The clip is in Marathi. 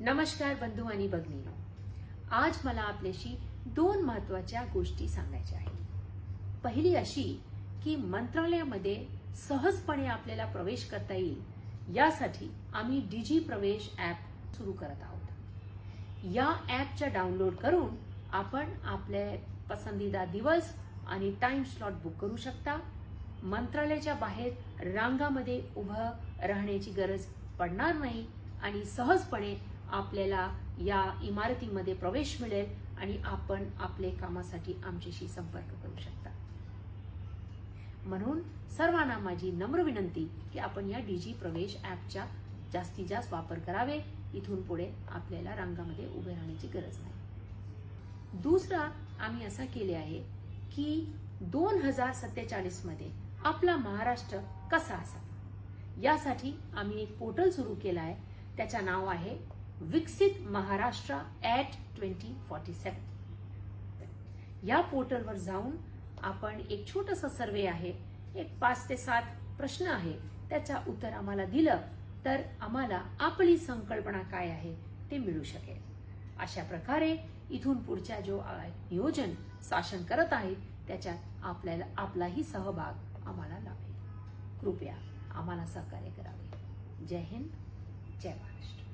नमस्कार बंधू आणि भगिनी आज मला आपल्याशी दोन महत्त्वाच्या गोष्टी सांगायच्या आहेत. पहिली अशी की मंत्रालयामध्ये सहजपणे आपल्याला प्रवेश करता येईल यासाठी आम्ही डिजी प्रवेश ॲप सुरू करत आहोत. या ॲपच्या डाउनलोड करून आपण आपले पसंदीदा दिवस आणि टाइम स्लॉट बुक करू शकता. मंत्रालयाच्या बाहेर रांगामध्ये उभं राहण्याची गरज पडणार नाही आणि सहजपणे आपल्याला या इमारतीमध्ये प्रवेश मिळेल आणि आपण आपले कामासाठी आमच्याशी संपर्क करू शकता. म्हणून सर्वांना माझी नम्र विनंती की आपण या डीजी प्रवेश ॲपचा जास्तीत जास्त वापर करावे. इथून पुढे आपल्याला रांगामध्ये उभे राहण्याची गरज नाही. दुसरा आम्ही असं केले आहे की दोन हजार सत्तेचाळीसमध्ये आपला महाराष्ट्र कसा असा यासाठी आम्ही एक पोर्टल सुरू केलं आहे. त्याचं नाव आहे विकसित Maharashtra at twenty forty seven या पोर्टलवर जाऊन आपण एक छोटंसं सर्वे आहे एक पाच ते सात प्रश्न आहे त्याचा उत्तर आम्हाला दिलं तर आम्हाला आपली संकल्पना काय आहे ते मिळू शकेल. अशा प्रकारे इथून पुढच्या जो नियोजन शासन करत आहे त्याच्यात आपल्याला आपलाही सहभाग आम्हाला लाभेल. कृपया आम्हाला सहकार्य करावे. जय हिंद जय महाराष्ट्र.